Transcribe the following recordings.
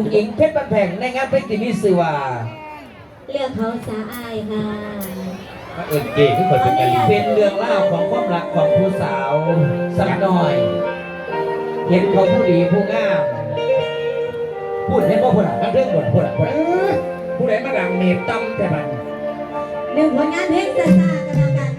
ุงอิงเพชรบันแพงในงานเพลงที่มีชื่อว่าเลือกเขาสาอายค่ะเอินเก๋ที่คนเป็นกันเป็นเรื่องเล่าวของความรักของผู้สาวสักหน่อย เห็นเขาผู้ดีผู้งามพูดเห็นว่าพูดอะทั้งเรื่องบทพูดอะพูดอะผู้ใดมาดังเมตตั้มแต่บันหนึ่งผลงานเพลงซาซากันแล้วกัน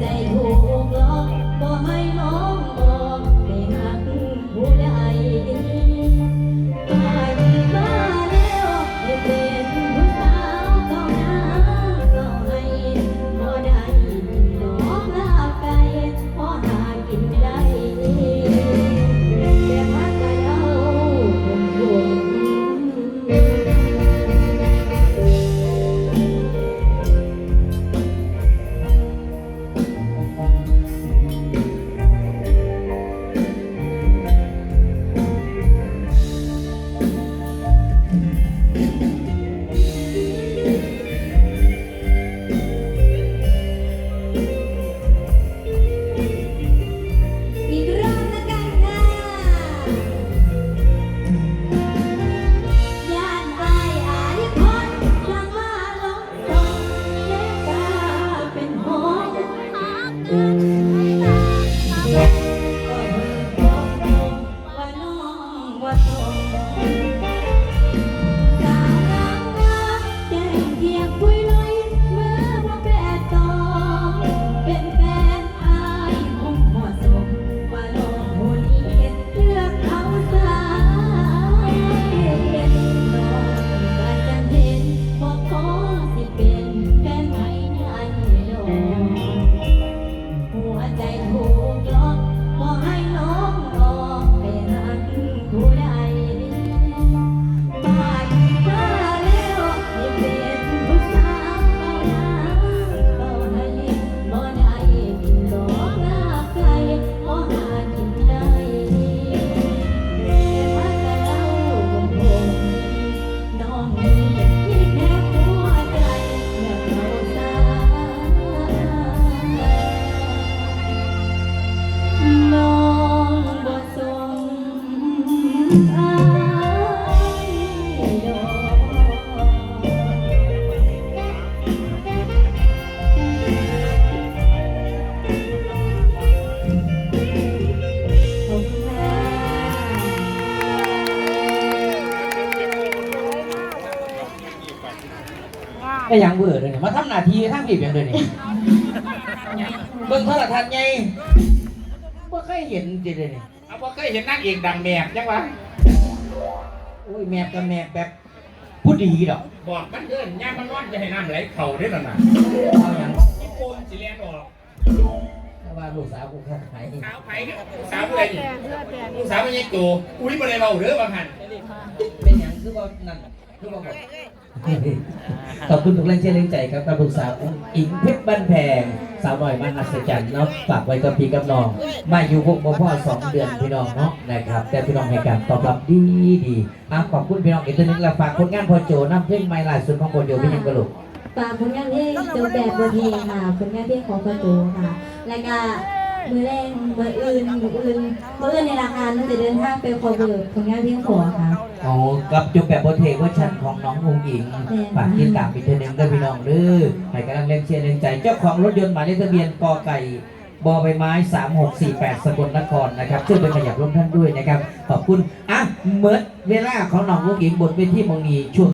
หั อ ไอ้หยังเบื่อเลยเนี่ยมาทำหน้าที่ทั้งผีเพียงเลยนี่เบิ่งโทรทัศน์ไงบ่เคยเห็นจริงเลยนี่เอาบ่เคยเห็นนางเอกดังแมบยังวะโอ้ยแมบกับแมบแบบผู้ดีดอกบอกมันเดินย่างมันร้อนจะให้น้ำไหลเข่าได้หรอน่ะเอาหยังญี่ปุ่นสิเลียนออกโอ้ว่าลูกสาวกูข้าขายสาวไผ่กับสาวอะไรนี่ลูกสาวมันยังโตอุ้ยบ่ได้เบาเด้อบางหันเป็นอย่างคือว่านั่นคือว่าแบบ ขอบคุณทุกแรงเชียร์แรงใจครับกับลูกสาวอุ้งอิงเพชรบ้านแพงสาวหน่อยมหัศจรรย์เนาะฝากไว้กับพี่กับน้องมาอยู่พวกพ่อพ่อสองเดือนพี่น้องเนาะนะครับ แต่พี่น้องให้การตอบรับดีดีอะขอบคุณพี่น้องอีกตัวหนึงและฝากผลงานพอโจน้ำเพลงไม่ล่าสุดของพอโจเป็นยังกระลุกฝากผลงานเพลงโจแบบบนเพลงค่ะผลงานเพลงของประตูค่ะ แล้วก็ มือแรงมืออื่นมืออื่นมืออื่นในราคาน่าจะเดินทางไปคอเบิร์ผลงานเพลงขัวค่ะอ๋อกับจุดแบบโปรเทคเวอร์ชันของน้องอุ้งอิงฝากติดตามอีกตัวหนึงด้วยพี่น้องเด้อให้กำลังเล่นเชียร์เล่นใจ เจ้าของรถยนต์หมายเลขทะเบียนกอไก่บอใบไม้ 3648 สกลนครนะครับช่วยเป็นขยับร่วมท่านด้วยนะครับ ขอบคุณ อะเมิดเวลาของน้องลูกหญิงบนเวทีมงนีช่วง